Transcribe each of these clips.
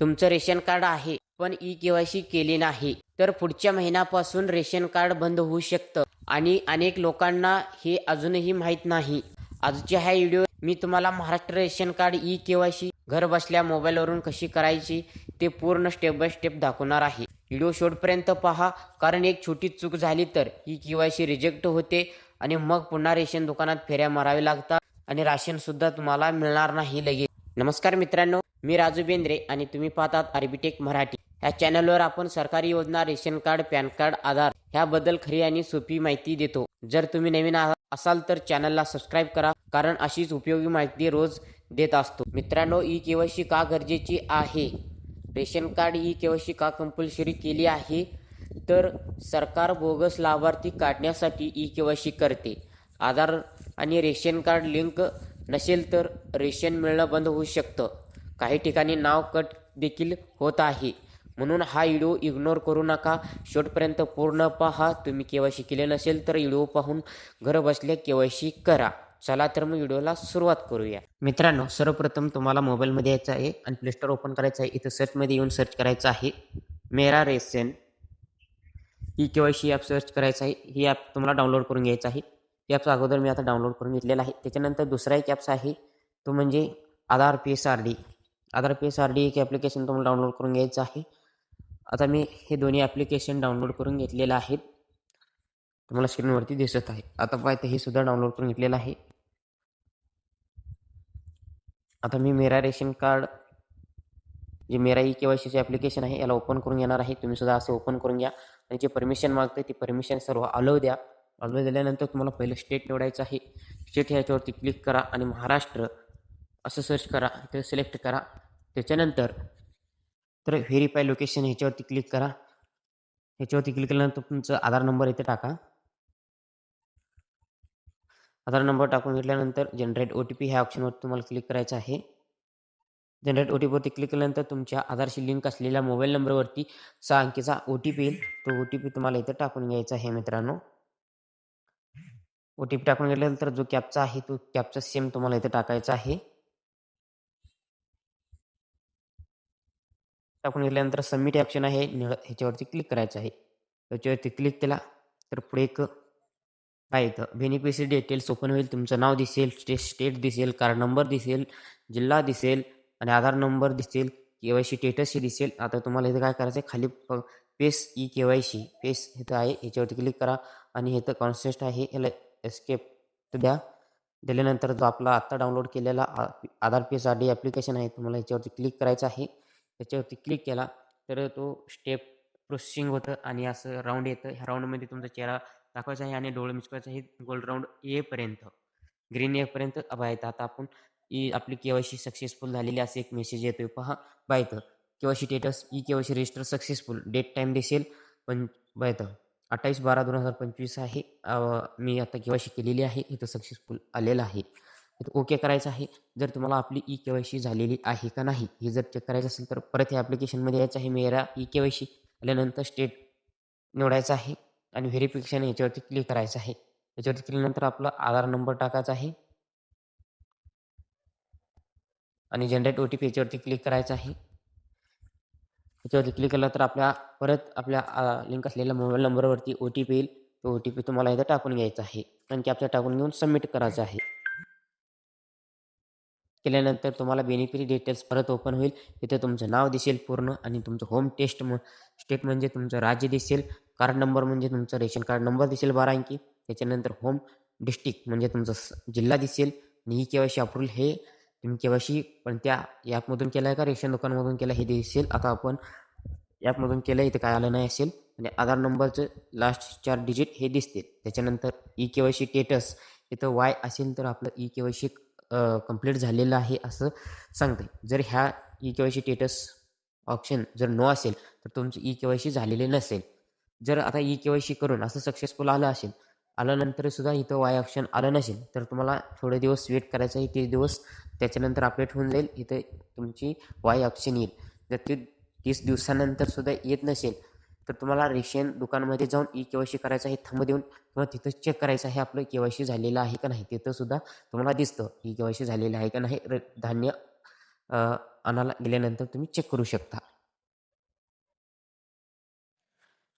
तुमचं ration card आहे पण ई केवायसी केली नाही तर पुढच्या महिन्यापासून रेशन कार्ड बंद होऊ शकतं. आणि अनेक लोकांना हे अजूनही माहीत नाही. आजच्या ह्या व्हिडिओ मी तुम्हाला Maharashtra ration card e KYC घर बसल्या मोबाईलवरून कशी करायची ते पूर्ण स्टेप बाय स्टेप दाखवणार आहे. व्हिडिओ शेवटपर्यंत पहा कारण एक छोटी चूक झाली तर ई केवायसी रिजेक्ट होते आणि मग पुन्हा रेशन दुकानात फेऱ्या मारावे लागतात आणि राशन सुद्धा तुम्हाला मिळणार नाही लगेच. नमस्कार मित्रांनो मी राजू बेंद्रे आणि तुम्ही पाहतात आर्बिटेक मराठी. या चॅनलवर आपण सरकारी योजना ration card PAN card Aadhaar ह्याबद्दल खरी आणि सोपी माहिती देतो. जर तुम्ही नवीन असाल तर चॅनलला सबस्क्राईब करा कारण अशीच उपयोगी माहिती रोज देत असतो. मित्रांनो ई केवायसी का गरजेची आहे? रेशन कार्ड ई केवायसी का कंपल्सरी केली आहे? तर सरकार बोगस लाभार्थी काढण्यासाठी ई केवायसी करते. आधार आणि रेशन कार्ड लिंक नसेल तर रेशन मिळणं बंद होऊ शकतं. काही ठिकाणी नाव कट देखील होत आहे. म्हणून हा व्हिडिओ इग्नोर करू नका. शेवटपर्यंत पूर्ण पहा. तुम्ही केवायसी केले नसेल तर व्हिडिओ पाहून घर बसल्या केवायसी करा. चला तर मग व्हिडिओला सुरुवात करूया. मित्रांनो सर्वप्रथम तुम्हाला मोबाईलमध्ये यायचं आहे आणि प्ले स्टोअर ओपन करायचं आहे. इथं सर्चमध्ये येऊन सर्च करायचं आहे. Mera ration e KYC app search करायचं आहे. ही ॲप तुम्हाला डाउनलोड करून घ्यायचं आहे. ही ॲप्स अगोदर मी आता डाउनलोड करून घेतलेला आहे. त्याच्यानंतर दुसरा एक ॲप्स आहे. तो म्हणजे Aadhaar P S R D Aadhaar P S R D एक ॲप्लिकेशन तुम्हाला डाउनलोड करून घ्यायचं आहे. आता मी हे दोन्ही ॲप्लिकेशन डाउनलोड करून घेतलेलं आहेत. तुम्हाला स्क्रीनवरती दिसत आहे. आता पाहते हे सुद्धा डाउनलोड करून घेतलेलं आहे. आता मी मेरा रेशन कार्ड जे मेरा ई के वाय सीचे ॲप्लिकेशन आहे याला ओपन करून घेणार आहे. तुम्ही सुद्धा असं ओपन करून घ्या. आणि जे परमिशन मागतं ती परमिशन सर्व अलो द्या. अलो दिल्यानंतर तुम्हाला पहिलं स्टेट निवडायचं आहे. स्टेट ह्याच्यावरती क्लिक करा आणि महाराष्ट्र असं सर्च करा. ते सिलेक्ट करा. त्याच्यानंतर तर व्हेरीफाय लोकेशन ह्याच्यावरती क्लिक करा. ह्याच्यावरती क्लिक केल्यानंतर तुमचं आधार नंबर इथे टाका. आधार नंबर टाकून घेतल्यानंतर जनरेट ओ टी पी ह्या ऑप्शनवर तुम्हाला क्लिक करायचं आहे. जनरेट ओ टी पीवरती क्लिक केल्यानंतर तुमच्या आधारशी लिंक असलेल्या मोबाईल नंबरवरती सहा अंकीचा ओ टी पी येईल. तो ओ टी पी तुम्हाला इथं टाकून घ्यायचा आहे मित्रांनो. ओ टी पी टाकून घेतल्यानंतर जो कॅपचा आहे तो कॅपचा सेम तुम्हाला इथे टाकायचा आहे. टाकून घेतल्यानंतर सबमिट ऑप्शन आहे निळ ह्याच्यावरती क्लिक करायचं आहे. त्याच्यावरती क्लिक केला तर पुढे एक काय येतं बेनिफिशरी डिटेल्स ओपन होईल. तुमचं नाव दिसेल स्टे स्टेट दिसेल कार्ड नंबर दिसेल जिल्हा दिसेल आणि आधार नंबर दिसेल के वाय सी स्टेटसही दिसेल. आता तुम्हाला इथं काय करायचं आहे खाली प face e K Y C face इथं आहे ह्याच्यावरती क्लिक करा आणि इथं कॉन्सेस्ट आहे याला एस्केप द्या. दिल्यानंतर जो आपला आत्ता डाउनलोड केलेला आ- Aadhaar face R D application आहे तुम्हाला याच्यावरती क्लिक करायचं आहे. त्याच्यावरती क्लिक केला तर तो स्टेप प्रोसेसिंग होतं आणि असं राऊंड येतं. ह्या राऊंडमध्ये तुमचा चेहरा दाखवायचा आहे आणि डोळे मिचकायचं आहे गोल्ड राऊंड येपर्यंत ग्रीन येपर्यंत आहेत आता आपण ई आपली के वाय सी सक्सेसफुल झालेली असे एक मेसेज येतोय. पहा. बायतं K Y C status e K Y C register successful date time दिसेल. पण बायतं अठ्ठावीस बारा दोन हजार पंचवीस आहे. मी आता केवायसी सी केलेली आहे. इथं सक्सेसफुल आलेलं आहे. ओके करायचं आहे. जर तुम्हाला आपली ई के वाय सी झालेली आहे का नाही हे जर चेक करायचं असेल तर परत या ॲप्लिकेशनमध्ये यायचं आहे. Mera e K Y C आल्यानंतर स्टेट निवडायचं आहे आणि व्हेरिफिकेशन याच्यावरती क्लिक करायचं आहे. याच्यावरती केल्यानंतर आपला आधार नंबर टाकायचा आहे. आणि जनरेट ओ टी पी याच्यावरती क्लिक करायचं आहे. याच्यावरती क्लिक केलं तर आपल्या परत आपल्या लिंक असलेल्या मोबाईल नंबरवरती ओ टी पी येईल. तो ओ टी पी तुम्हाला इथं टाकून घ्यायचा आहे. आणि कॅप्चर टाकून घेऊन सबमिट करायचं आहे. केल्यानंतर तुम्हाला बेनिफिट डिटेल्स परत ओपन होईल. तिथे तुमचं नाव दिसेल पूर्ण आणि तुमचं होम टेस्ट म स्टेट म्हणजे तुमचं राज्य दिसेल. कार्ड नंबर म्हणजे तुमचं रेशन कार्ड नंबर दिसेल बारा अंकी त्याच्यानंतर होम डिस्ट्रिक्ट म्हणजे तुमचा स- जिल्हा दिसेल. आणि ही केवायसी अप्रूव्हल हे तुम्ही केवायसी पण त्या ॲपमधून केलं आहे का? रेशन दुकानमधून केलं हे दिसेल. आता आपण ॲपमधून केलं इथे काय आलं नाही असेल. आणि आधार नंबरचं लास्ट चार डिजिट हे दिसतील. त्याच्यानंतर e K Y C status इथं वाय असेल तर आपलं e K Y C complete झालेलं आहे असं सांगते. जर ह्या e K Y C status option जर नो असेल तर तुमचं ई के वाय सी झालेले नसेल. जर आता ई के वाय सी करून असं सक्सेसफुल आलं असेल आल्यानंतर सुद्धा इथं वाय ऑप्शन आलं नसेल तर तुम्हाला थोडे दिवस वेट करायचं आहे तीस दिवस त्याच्यानंतर अपडेट होऊन जाईल. इथं तुमची वाय ऑप्शन येईल. जर ते तीस दिवसानंतर सुद्धा येत नसेल तर तुम्हाला रेशन दुकानमध्ये जाऊन ई के वाय सी करायचं आहे थंब देऊन किंवा तिथं चेक करायचं आहे आपलं के वाय सी झालेलं आहे का नाही तिथं सुद्धा तुम्हाला दिसतं ई के वाय सी झालेलं आहे का नाही. र धान्य आणायला गेल्यानंतर तुम्ही चेक करू शकता.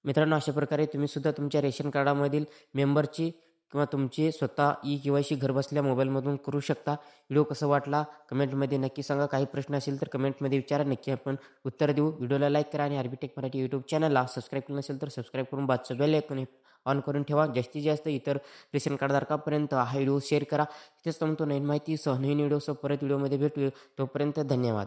मित्रांनो अशा प्रकारे तुम्ही सुद्धा तुमच्या रेशन कार्डामधील मेंबरची किंवा तुमचे स्वतः ई के वाय सी घरबसल्या मोबाईलमधून करू शकता. व्हिडिओ कसा वाटला कमेंटमध्ये नक्की सांगा. काही प्रश्न असेल तर कमेंटमध्ये विचारा. नक्की आपण उत्तर देऊ. व्हिडिओला लाईक करा आणि आर्बिटेक मराठी यूट्यूब चॅनलला सबस्क्राईब केलं नसेल तर सबस्क्राईब करून बादचं बेल ऐकून ऑन करून ठेवा. जास्तीत जास्त इतर रेशन कार्डधारकापर्यंत हा व्हिडिओ शेअर करा. तिथेच थांबतो नवीन माहिती सह नवीन व्हिडिओसह परत व्हिडिओमध्ये भेटू तोपर्यंत धन्यवाद.